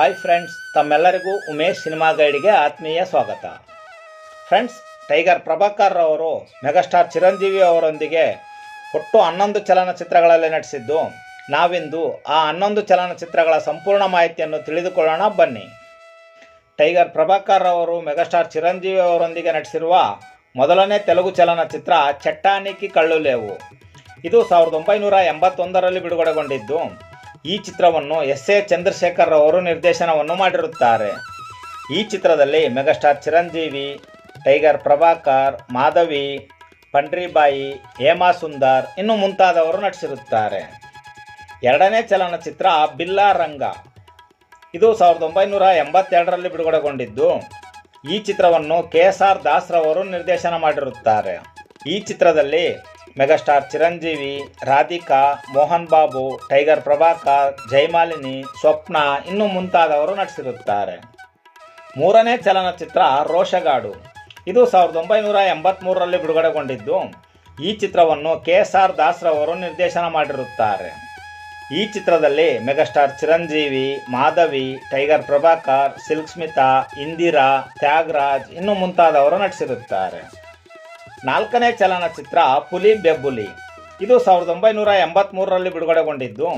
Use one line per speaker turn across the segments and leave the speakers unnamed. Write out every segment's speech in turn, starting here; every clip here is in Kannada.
ಹಾಯ್ ಫ್ರೆಂಡ್ಸ್ ತಮ್ಮೆಲ್ಲರಿಗೂ ಉಮೇಶ್ ಸಿನಿಮಾ ಗೈಡ್ಗೆ ಆತ್ಮೀಯ ಸ್ವಾಗತ. ಫ್ರೆಂಡ್ಸ್ ಟೈಗರ್ ಪ್ರಭಾಕರ್ ಅವರು ಮೆಗಾಸ್ಟಾರ್ ಚಿರಂಜೀವಿ ಅವರೊಂದಿಗೆ ಒಟ್ಟು ಹನ್ನೊಂದು ಚಲನಚಿತ್ರಗಳಲ್ಲಿ ನಟಿಸಿದ್ದು. ನಾವಿಂದು ಆ ಹನ್ನೊಂದು ಚಲನಚಿತ್ರಗಳ ಸಂಪೂರ್ಣ ಮಾಹಿತಿಯನ್ನು ತಿಳಿದುಕೊಳ್ಳೋಣ, ಬನ್ನಿ. ಟೈಗರ್ ಪ್ರಭಾಕರ್ ಅವರು ಮೆಗಾಸ್ಟಾರ್ ಚಿರಂಜೀವಿ ಅವರೊಂದಿಗೆ ನಟಿಸಿರುವ ಮೊದಲನೇ ತೆಲುಗು ಚಲನಚಿತ್ರ ಚಟ್ಟಾನಿಕಿ ಕಳ್ಳುಲೇವು. ಇದು ಸಾವಿರದ ಒಂಬೈನೂರ ಎಂಬತ್ತೊಂದರಲ್ಲಿ ಬಿಡುಗಡೆಗೊಂಡಿದ್ದು. ಈ ಚಿತ್ರವನ್ನು ಎಸ್ ಎ ಚಂದ್ರಶೇಖರ್ ಅವರು ನಿರ್ದೇಶನವನ್ನು ಮಾಡಿರುತ್ತಾರೆ. ಈ ಚಿತ್ರದಲ್ಲಿ ಮೆಗಾಸ್ಟಾರ್ ಚಿರಂಜೀವಿ, ಟೈಗರ್ ಪ್ರಭಾಕರ್, ಮಾಧವಿ, ಪಂಡ್ರಿಬಾಯಿ, ಹೇಮಾ ಸುಂದರ್ ಇನ್ನು ಮುಂತಾದವರು ನಟಿಸಿರುತ್ತಾರೆ. ಎರಡನೇ ಚಲನಚಿತ್ರ ಬಿಲ್ಲಾ ರಂಗ. ಇದು ಸಾವಿರದ ಒಂಬೈನೂರ ಎಂಬತ್ತೆರಡರಲ್ಲಿ ಬಿಡುಗಡೆಗೊಂಡಿದ್ದು. ಈ ಚಿತ್ರವನ್ನು ಕೆ ಎಸ್ ಆರ್ ದಾಸ್ರವರು ನಿರ್ದೇಶನ ಮಾಡಿರುತ್ತಾರೆ. ಈ ಚಿತ್ರದಲ್ಲಿ ಮೆಗಾಸ್ಟಾರ್ ಚಿರಂಜೀವಿ ರಾಧಿಕಾ ಮೋಹನ್ ಬಾಬು ಟೈಗರ್ ಪ್ರಭಾಕರ್ ಜಯಮಾಲಿನಿ ಸ್ವಪ್ನ ಇನ್ನು ಮುಂತಾದವರು ನಟಿಸಿರುತ್ತಾರೆ. ಮೂರನೇ ಚಲನಚಿತ್ರ ರೋಷಗಾಡು. ಇದು ಸಾವಿರದ ಒಂಬೈನೂರ ಎಂಬತ್ತ್ಮೂರರಲ್ಲಿ ಬಿಡುಗಡೆಗೊಂಡಿದ್ದು. ಈ ಚಿತ್ರವನ್ನು ಕೆ ಎಸ್ ಆರ್ ದಾಸ್ರವರು ನಿರ್ದೇಶನ ಮಾಡಿರುತ್ತಾರೆ. ಈ ಚಿತ್ರದಲ್ಲಿ megastar Chiranjeevi Madhavi Tiger Prabhakar Silk Smitha Indira Thyagaraj ಇನ್ನು ಮುಂತಾದವರು ನಟಿಸಿರುತ್ತಾರೆ. ನಾಲ್ಕನೇ ಚಲನಚಿತ್ರ ಪುಲಿ ಬೆಬ್ಬುಲಿ. ಇದು ಸಾವಿರದ ಒಂಬೈನೂರ ಎಂಬತ್ತ್ಮೂರರಲ್ಲಿ ಬಿಡುಗಡೆಗೊಂಡಿದ್ದು.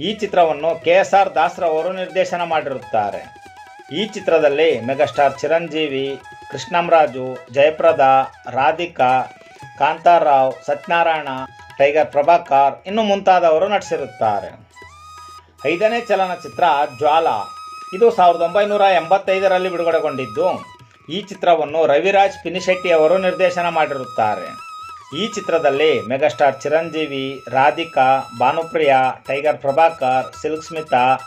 ಈ ಚಿತ್ರವನ್ನು ಕೆ ಎಸ್ ಆರ್ ದಾಸ್ರವರು ನಿರ್ದೇಶನ ಮಾಡಿರುತ್ತಾರೆ. ಈ ಚಿತ್ರದಲ್ಲಿ ಮೆಗಾಸ್ಟಾರ್ ಚಿರಂಜೀವಿ, ಕೃಷ್ಣಂರಾಜು, ಜಯಪ್ರದಾ, ರಾಧಿಕಾ, ಕಾಂತಾರಾವ್, ಸತ್ಯನಾರಾಯಣ, ಟೈಗರ್ ಪ್ರಭಾಕರ್ ಇನ್ನು ಮುಂತಾದವರು ನಟಿಸಿರುತ್ತಾರೆ. ಐದನೇ ಚಲನಚಿತ್ರ ಜ್ವಾಲಾ. ಇದು ಸಾವಿರದ ಒಂಬೈನೂರ ಎಂಬತ್ತೈದರಲ್ಲಿ ಬಿಡುಗಡೆಗೊಂಡಿದ್ದು. ಈ ಚಿತ್ರವನ್ನು ರವಿರಾಜ್ ಪಿನಿಶೆಟ್ಟಿ ಅವರು ನಿರ್ದೇಶನ ಮಾಡಿರುತ್ತಾರೆ. ಈ ಚಿತ್ರದಲ್ಲಿ megastar Chiranjeevi, Radhika, Bhanupriya, Tiger Prabhakar, Silk Smitha,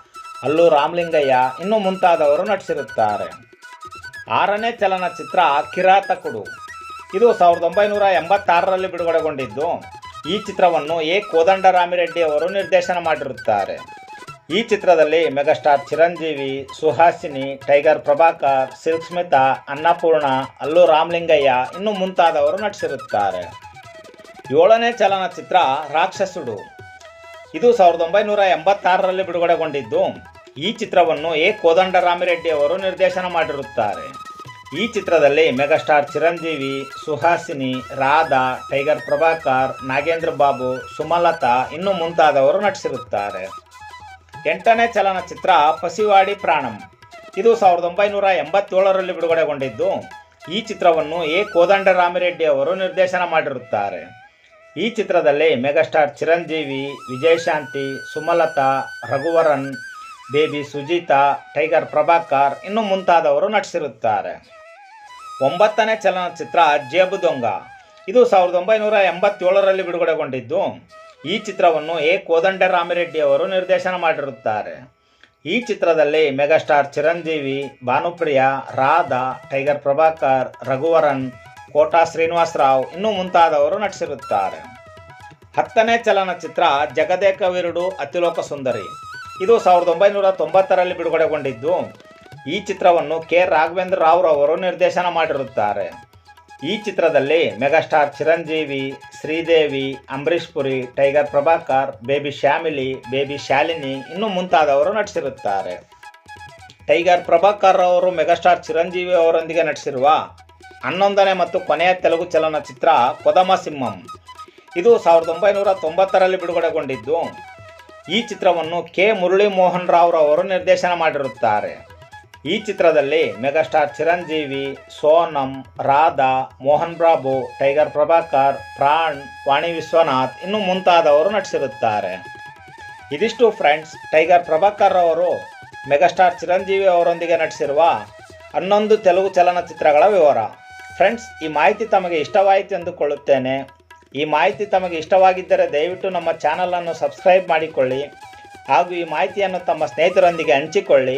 Allu Ramalingaiah ಇನ್ನು ಮುಂತಾದವರು ನಟಿಸಿರುತ್ತಾರೆ. ಆರನೇ ಚಲನಚಿತ್ರ ಕಿರಾತಕುಡು ಇದು ಸಾವಿರದ ಒಂಬೈನೂರ ಎಂಬತ್ತಾರರಲ್ಲಿ ಬಿಡುಗಡೆಗೊಂಡಿದ್ದು. ಈ ಚಿತ್ರವನ್ನು ಎ. ಕೋದಂಡರಾಮಿರೆಡ್ಡಿ ಅವರು ನಿರ್ದೇಶನ ಮಾಡಿರುತ್ತಾರೆ. ಈ ಚಿತ್ರದಲ್ಲಿ megastar Chiranjeevi, Suhasini, Tiger Prabhakar, Silk Smitha, Annapoorna, Allu Ramalingaiah ಇನ್ನು ಮುಂತಾದವರು ನಟಿಸಿರುತ್ತಾರೆ. ಏಳನೇ ಚಲನಚಿತ್ರ ರಾಕ್ಷಸುಡು. ಇದು ಸಾವಿರದ ಒಂಬೈನೂರ ಎಂಬತ್ತಾರರಲ್ಲಿ ಬಿಡುಗಡೆಗೊಂಡಿದ್ದು. ಈ ಚಿತ್ರವನ್ನು ಎ. ಕೋದಂಡರಾಮಿರೆಡ್ಡಿ ಅವರು ನಿರ್ದೇಶನ ಮಾಡಿರುತ್ತಾರೆ. ಈ ಚಿತ್ರದಲ್ಲಿ ಮೆಗಾಸ್ಟಾರ್ ಚಿರಂಜೀವಿ, ಸುಹಾಸಿನಿ, ರಾಧಾ, ಟೈಗರ್ ಪ್ರಭಾಕರ್, ನಾಗೇಂದ್ರ ಬಾಬು, ಸುಮಲತಾ ಇನ್ನು ಮುಂತಾದವರು ನಟಿಸಿರುತ್ತಾರೆ. ಎಂಟನೇ ಚಲನಚಿತ್ರ ಪಸಿವಾಡಿ ಪ್ರಾಣಂ. ಇದು ಸಾವಿರದ ಒಂಬೈನೂರ ಎಂಬತ್ತೇಳರಲ್ಲಿ ಬಿಡುಗಡೆಗೊಂಡಿದ್ದು, ಈ ಚಿತ್ರವನ್ನು ಎ. ಕೋದಂಡರಾಮಿರೆಡ್ಡಿ ಅವರು ನಿರ್ದೇಶನ ಮಾಡಿರುತ್ತಾರೆ. ಈ ಚಿತ್ರದಲ್ಲಿ megastar Chiranjeevi, Vijayashanti, Sumalatha, Raghuvaran, Baby Sujitha, Tiger Prabhakar ಇನ್ನು ಮುಂತಾದವರು ನಟಿಸಿರುತ್ತಾರೆ. ಒಂಬತ್ತನೇ ಚಲನಚಿತ್ರ ಜೇಬು ದೊಂಗ. ಇದು ಸಾವಿರದ ಒಂಬೈನೂರ ಎಂಬತ್ತೇಳರಲ್ಲಿ ಬಿಡುಗಡೆಗೊಂಡಿದ್ದು ಈ ಚಿತ್ರವನ್ನು ಎ. ಕೋದಂಡರಾಮಿರೆಡ್ಡಿ ಅವರು ನಿರ್ದೇಶನ ಮಾಡಿರುತ್ತಾರೆ. ಈ ಚಿತ್ರದಲ್ಲಿ ಮೆಗಾಸ್ಟಾರ್ ಚಿರಂಜೀವಿ, ಭಾನುಪ್ರಿಯ, ರಾಧಾ, ಟೈಗರ್ ಪ್ರಭಾಕರ್, ರಘುವರನ್, ಕೋಟಾ ಶ್ರೀನಿವಾಸರಾವ್ ಇನ್ನು ಮುಂತಾದವರು ನಟಿಸಿರುತ್ತಾರೆ. ಹತ್ತನೇ ಚಲನಚಿತ್ರ ಜಗದೇಕ ವಿರುಡು ಅತಿಲೋಕ ಸುಂದರಿ ಇದು ಸಾವಿರದ ಒಂಬೈನೂರ ತೊಂಬತ್ತರಲ್ಲಿ ಬಿಡುಗಡೆಗೊಂಡಿದ್ದು. ಈ ಚಿತ್ರವನ್ನು ಕೆ. ರಾಘವೇಂದ್ರ ರಾವ್ ರವರು ನಿರ್ದೇಶನ ಮಾಡಿರುತ್ತಾರೆ. ಈ ಚಿತ್ರದಲ್ಲಿ megastar Chiranjeevi, Sridevi, Ambareesh Puri, Tiger Prabhakar, Baby Shamili, Baby Shalini ಇನ್ನು ಮುಂತಾದವರು ನಟಿಸಿರುತ್ತಾರೆ. ಟೈಗರ್ ಪ್ರಭಾಕರ್ ಅವರು ಮೆಗಾಸ್ಟಾರ್ ಚಿರಂಜೀವಿ ಅವರೊಂದಿಗೆ ನಟಿಸಿರುವ ಹನ್ನೊಂದನೇ ಮತ್ತು ಕೊನೆಯ ತೆಲುಗು ಚಲನಚಿತ್ರ ಕೊದಮ ಸಿಂಹಂ ಇದು ಸಾವಿರದ ಒಂಬೈನೂರ ತೊಂಬತ್ತರಲ್ಲಿ ಬಿಡುಗಡೆಗೊಂಡಿದ್ದು. ಈ ಚಿತ್ರವನ್ನು ಕೆ ಮುರಳಿ ಮೋಹನ್ ರಾವ್ ಅವರು ನಿರ್ದೇಶನ ಮಾಡಿರುತ್ತಾರೆ. ಈ ಚಿತ್ರದಲ್ಲಿ ಮೆಗಾಸ್ಟಾರ್ ಚಿರಂಜೀವಿ, ಸೋನಂ, ರಾಧಾ, ಮೋಹನ್ ಬಾಬು, ಟೈಗರ್ ಪ್ರಭಾಕರ್, ಪ್ರಾಣ್, ವಾಣಿ ವಿಶ್ವನಾಥ್ ಇನ್ನು ಮುಂತಾದವರು ನಟಿಸಿರುತ್ತಾರೆ. ಇದಿಷ್ಟು ಫ್ರೆಂಡ್ಸ್, ಟೈಗರ್ ಪ್ರಭಾಕರ್ ಅವರು ಮೆಗಾಸ್ಟಾರ್ ಚಿರಂಜೀವಿ ಅವರೊಂದಿಗೆ ನಟಿಸಿರುವ ಹನ್ನೊಂದು ತೆಲುಗು ಚಲನಚಿತ್ರಗಳ ವಿವರ. ಫ್ರೆಂಡ್ಸ್, ಈ ಮಾಹಿತಿ ತಮಗೆ ಇಷ್ಟವಾಯಿತು ಎಂದುಕೊಳ್ಳುತ್ತೇನೆ. ಈ ಮಾಹಿತಿ ತಮಗೆ ಇಷ್ಟವಾಗಿದ್ದರೆ ದಯವಿಟ್ಟು ನಮ್ಮ ಚಾನಲನ್ನು ಸಬ್ಸ್ಕ್ರೈಬ್ ಮಾಡಿಕೊಳ್ಳಿ ಹಾಗೂ ಈ ಮಾಹಿತಿಯನ್ನು ತಮ್ಮ ಸ್ನೇಹಿತರೊಂದಿಗೆ ಹಂಚಿಕೊಳ್ಳಿ.